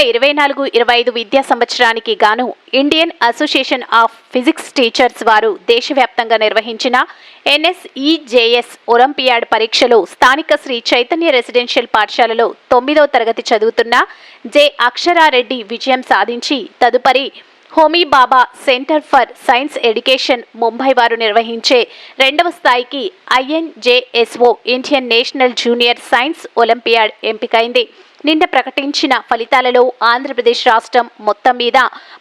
వేల ఇరవై నాలుగు ఇరవై ఐదు విద్యా సంవత్సరానికి గాను Indian Association of Physics Teachers వారు దేశవ్యాప్తంగా నిర్వహించిన ఎన్ఎస్ఈజేఎస్ ఒలింపియాడ్ పరీక్షలో స్థానిక శ్రీ చైతన్య రెసిడెన్షియల్ పాఠశాలలో తొమ్మిదవ తరగతి చదువుతున్న జె. అక్షరారెడ్డి విజయం సాధించి తదుపరి Homi Bhabha centre for science education Mumbai వారు నిర్వహించే రెండవ స్థాయికి INJSO Indian National Junior Science Olympiad ఎంపికైంది. నిన్న ప్రకటించిన ఫలితాలలో ఆంధ్రప్రదేశ్ రాష్ట్రం మొత్తం మీద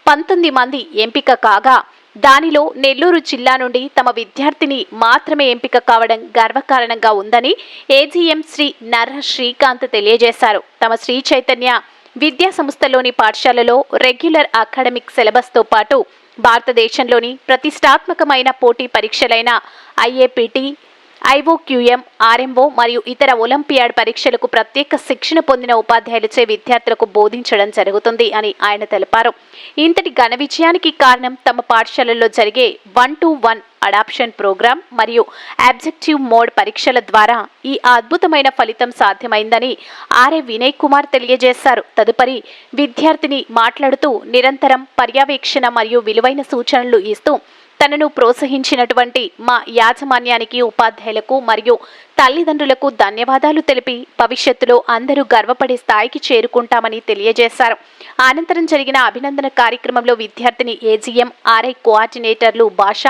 పంతొమ్మిది మంది ఎంపిక కాగా దానిలో నెల్లూరు జిల్లా నుండి తమ విద్యార్థిని మాత్రమే ఎంపిక కావడం గర్వకారణంగా ఉందని ఏజీఎం శ్రీ నర్ర శ్రీకాంత్ తెలియజేశారు. తమ శ్రీ చైతన్య విద్యా సంస్థలోని పాఠశాలలో రెగ్యులర్ అకాడమిక్ సిలబస్తో పాటు భారతదేశంలోని ప్రతిష్టాత్మకమైన పోటీ పరీక్షలైన ఐఏపీటీ ఐఓక్యూఎం ఆర్ఎంఓ మరియు ఇతర ఒలింపియాడ్ పరీక్షలకు ప్రత్యేక శిక్షణ పొందిన ఉపాధ్యాయులచే విద్యార్థులకు బోధించడం జరుగుతుంది అని ఆయన తెలిపారు. ఇంతటి ఘన విజయానికి కారణం తమ పాఠశాలల్లో జరిగే one to one adoption programme మరియు అబ్జెక్టివ్ మోడ్ పరీక్షల ద్వారా ఈ అద్భుతమైన ఫలితం సాధ్యమైందని ఆర్ఏ వినయ్ కుమార్ తెలియజేశారు. తదుపరి విద్యార్థిని మాట్లాడుతూ నిరంతరం పర్యవేక్షణ మరియు విలువైన సూచనలు ఇస్తూ తనను ప్రోత్సహించినటువంటి మా యాజమాన్యానికి ఉపాధ్యాయులకు మరియు తల్లిదండ్రులకు ధన్యవాదాలు తెలిపి భవిష్యత్తులో అందరూ గర్వపడే స్థాయికి చేరుకుంటామని తెలియజేశారు. అనంతరం జరిగిన అభినందన కార్యక్రమంలో విద్యార్థిని AGM RI కోఆర్డినేటర్లు Basha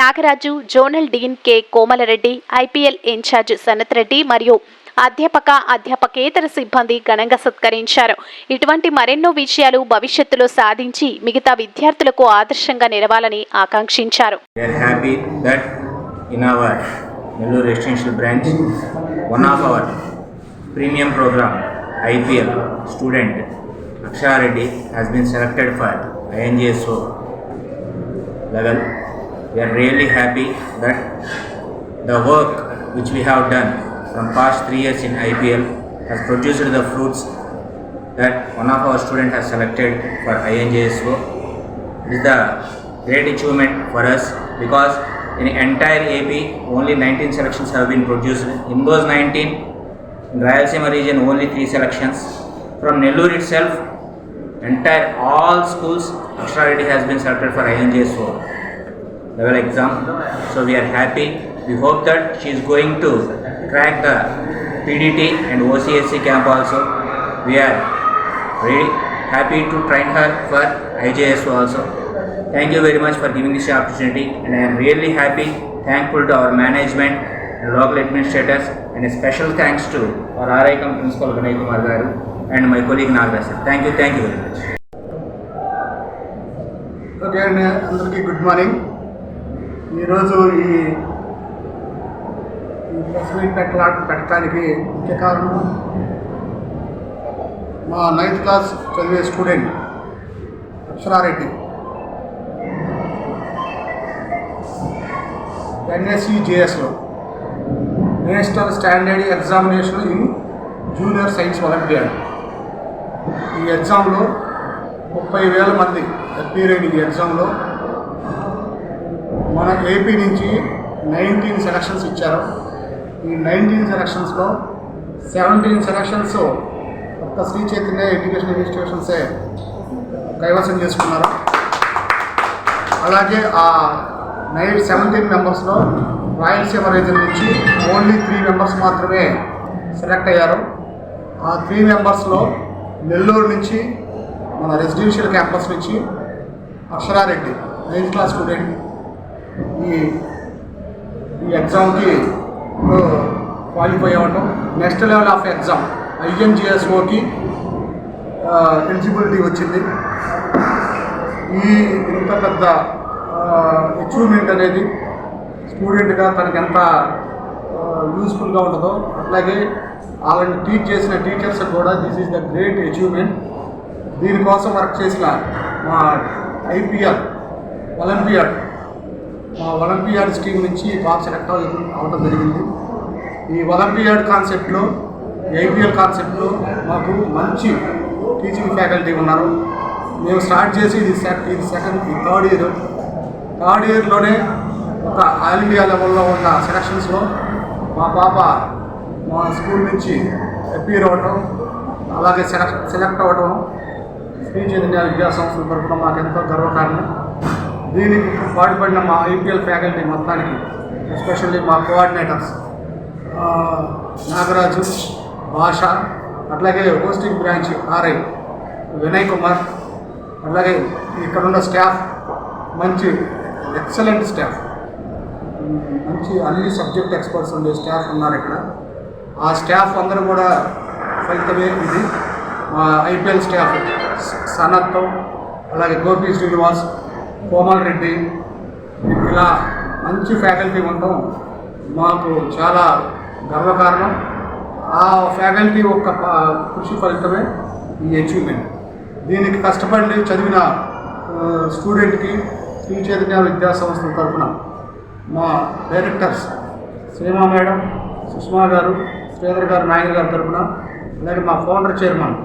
Nagaraju zonal dean K. Komala Reddy IPL in charge Sanath Reddy మరియు అధ్యాపక అధ్యాపకేతర సిబ్బంది ఘనంగా సత్కరించారు. ఇటువంటి మరెన్నో విషయాలు భవిష్యత్తులో సాధించి మిగతా విద్యార్థులకు ఆదర్శంగా నిలవాలని ఆకాంక్షించారు. Premium programme IPL student Akshara Reddy has been selected for INJSO level we're really happy that the work which we have done from past three years in IPL has produced the fruits that one of our student has selected for INJSO. It is the great achievement for us because in entire AP only 19 selections have been produced. In those 19, in Rayalaseema region only 3 selections. From Nellore itself, entire all schools, Reddy has been selected for INJSO level exam. So we are happy. We hope that she is going to crack the PDT and OCSC camp also. We are very happy to train her for IJSO also. Thank you very much for giving this opportunity and I am really happy, thankful to our management and local administrators and a special thanks to our RI Com principal Vinay Kumar Garu and my colleague Nagaraj. sir. Thank you, thank you very much. Okay అండి అందరికీ good morning ఈరోజు ఈ sweet press పెట్టలా పెట్టడానికి ముఖ్య కారణం మా ninth class చదివే student Akshara Reddy NSC జేఎస్లో National Standard Examination in Junior Science Olympiad. ఈ ఎగ్జామ్లో ముప్పై వేల మంది అపీర్ అయిన ఈ ఎగ్జామ్లో. మన ఏపీ నుంచి నైన్టీన్ సెలక్షన్స్ ఇచ్చారు. ఈ నైన్టీన్ సెలక్షన్స్లో సెవెంటీన్ సెలక్షన్స్ ఒక్క శ్రీ చైతన్య ఎడ్యుకేషన్ ఇన్స్టిట్యూషన్సే కైవసం చేసుకున్నారు. అలాగే ఆ నైన్ సెవెంటీన్ మెంబర్స్లో రాయలసీమ రీజన్ నుంచి ఓన్లీ త్రీ మెంబర్స్ మాత్రమే సెలెక్ట్ అయ్యారు. ఆ త్రీ మెంబర్స్లో నెల్లూరు నుంచి మన రెసిడెన్షియల్ క్యాంపస్ నుంచి అక్షరారెడ్డి నైన్త్ క్లాస్ స్టూడెంట్. ఈ ఈ ఎగ్జామ్కి క్వాలిఫై అవ్వటం. నెక్స్ట్ లెవెల్ ఆఫ్ ఎగ్జామ్ ఐఎన్జిఎస్ఓకి ఎలిజిబిలిటీ వచ్చింది. ఈ ఇంత పెద్ద అచీవ్మెంట్ అనేది స్టూడెంట్గా తనకి ఎంత యూస్ఫుల్గా ఉంటుందో అట్లాగే వాళ్ళని టీచ్ చేసిన టీచర్స్ కూడా this is the great achievement దీనికోసం వర్క్ చేసిన మా ఐపీఎల్ ఒలింపియాడ్ ఒలింపియాడ్ స్కీమ్ నుంచి టాప్ సెలెక్ట్ అవ్వడం జరిగింది. ఈ ఒలింపియాడ్ కాన్సెప్ట్లో ఐపీఎల్ కాన్సెప్ట్లో మాకు మంచి టీచింగ్ ఫ్యాకల్టీ ఉన్నారు. మేము స్టార్ట్ చేసి ఇది ఇది సెకండ్ ఇది థర్డ్ ఇయర్. థర్డ్ ఇయర్లోనే ఒక ఆల్ ఇండియా లెవెల్లో ఉన్న సెలక్షన్స్లో మా పాప మా స్కూల్ నుంచి అపీర్ అవ్వటం అలాగే సెలెక్ట్ సెలెక్ట్ అవ్వటం శ్రీ చైతన్య విద్యా సంస్థల తరఫున మాకెంతో గర్వకారణం. దీనికి పాటుపడిన మా ఐపీఎల్ ఫ్యాకల్టీ మొత్తానికి ఎస్పెషల్లీ మా కోఆర్డినేటర్స్ నాగరాజు భాష అట్లాగే hosting branch RI Vinay Kumar అలాగే ఇక్కడ ఉన్న స్టాఫ్ మంచి ఎక్సలెంట్ స్టాఫ్ మంచి అన్ని సబ్జెక్ట్ ఎక్స్పర్ట్స్ ఉండే స్టాఫ్ ఉన్నారు ఇక్కడ. ఆ స్టాఫ్ అందరూ కూడా ఫలితమే ఇది. మా ఐపీఎల్ స్టాఫ్ సనత్తో అలాగే గోపి శ్రీనివాస్ కోమల్ రెడ్డి ఇలా మంచి ఫ్యాకల్టీ ఉండడం మాకు చాలా గర్వకారణం. ఆ ఫ్యాకల్టీ యొక్క కృషి ఫలితమే ఈ అచీవ్మెంట్ దీనికి కష్టపడి చదివిన స్టూడెంట్కి శ్రీ చైతన్య విద్యా సంస్థల తరఫున మా డైరెక్టర్స్ శ్రీమా మేడం సుష్మా గారు శ్రీధర్ గారు నాయకులు గారి తరఫున అలాగే మా ఫౌండర్ చైర్మన్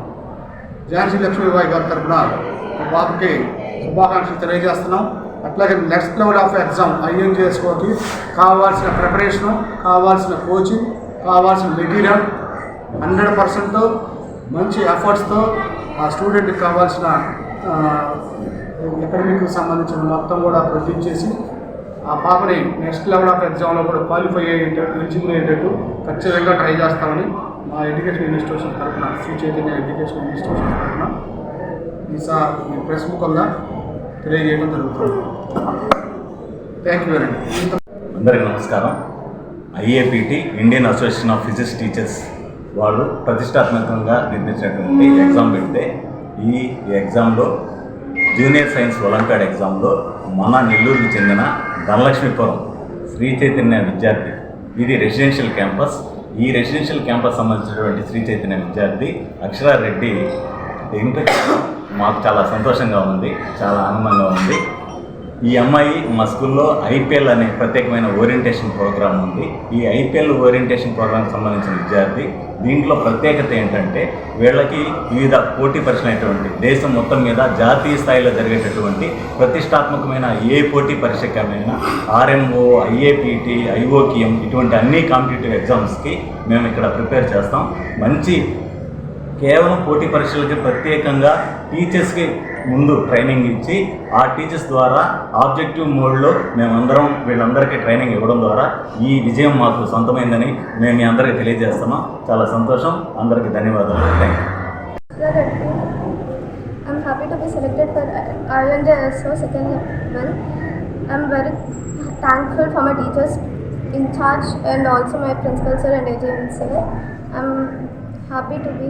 ఝాన్సీ లక్ష్మీబాయి గారి తరఫున మా బాబుకి శుభాకాంక్షలు తెలియజేస్తున్నాం. అట్లాగే నెక్స్ట్ లెవెల్ ఆఫ్ ఎగ్జామ్ ఐఎన్జిఎస్కోకి కావాల్సిన ప్రిపరేషను కావాల్సిన కోచింగ్ కావాల్సిన మెటీరియల్ హండ్రెడ్ పర్సెంట్ మంచి ఎఫర్ట్స్తో ఆ స్టూడెంట్కి కావాల్సిన అకాడమిక్కి సంబంధించిన మొత్తం కూడా ప్రొడ్యూస్ చేసి ఆ పాపని నెక్స్ట్ లెవెల్ ఆఫ్ ఎగ్జామ్లో కూడా క్వాలిఫై అయ్యేటట్టు ఎలిజిబుల్ అయ్యేటట్టు ఖచ్చితంగా ట్రై చేస్తామని మా ఎడ్యుకేషన్ ఇన్స్టిట్యూషన్ తరఫున శ్రీ చైతన్య ఎడ్యుకేషన్ ఇన్స్టిట్యూషన్ తరఫున ఈ సార్ మీ ప్రెస్ ముఖంగా తెలియజేయడం జరుగుతుంది. థ్యాంక్ యూ వెరీ మచ్ అందరికీ నమస్కారం. IAPT Indian Association of Physics Teachers వాళ్ళు ప్రతిష్టాత్మకంగా నిర్మించినటువంటి ఎగ్జామ్ పెడితే ఈ ఎగ్జామ్లో జూనియర్ సైన్స్ ఒలింపియాడ్ ఎగ్జామ్లో మన నెల్లూరుకి చెందిన ధనలక్ష్మీపురం శ్రీ చైతన్య విద్యార్థి ఇది రెసిడెన్షియల్ క్యాంపస్. ఈ రెసిడెన్షియల్ క్యాంపస్ సంబంధించినటువంటి శ్రీ చైతన్య విద్యార్థి అక్షరారెడ్డి ఎంపిక మాకు చాలా సంతోషంగా ఉంది చాలా ఆనందంగా ఉంది. ఈ అమ్మాయి మా స్కూల్లో ఐపీఎల్ అనే ప్రత్యేకమైన ఓరియంటేషన్ ప్రోగ్రామ్ ఉంది. ఈ ఐపీఎల్ ఓరియంటేషన్ ప్రోగ్రామ్కి సంబంధించిన విద్యార్థి దీంట్లో ప్రత్యేకత ఏంటంటే వీళ్ళకి వివిధ పోటీ పరీక్షలైనటువంటి దేశం మొత్తం మీద జాతీయ స్థాయిలో జరిగేటటువంటి ప్రతిష్టాత్మకమైన ఏ పోటీ పరీక్షకమైన ఆర్ఎంఓ ఐఏపీటీ ఐఓకిఎం ఇటువంటి అన్ని కాంపిటేటివ్ ఎగ్జామ్స్కి మేము ఇక్కడ ప్రిపేర్ చేస్తాం. మంచి కేవలం పోటీ పరీక్షలకి ప్రత్యేకంగా టీచర్స్కి ముందు ట్రైనింగ్ ఇచ్చి ఆ టీచర్స్ ద్వారా ఆబ్జెక్టివ్ మోడ్లో మేమందరం వీళ్ళందరికీ ట్రైనింగ్ ఇవ్వడం ద్వారా ఈ విజయం మాకు సొంతమైందని మేము మీ అందరికీ తెలియజేస్తాము చాలా సంతోషం. అందరికీ ధన్యవాదాలు. Thank you thankful for my teachers in charge and also my principal sir and agency I'm happy to be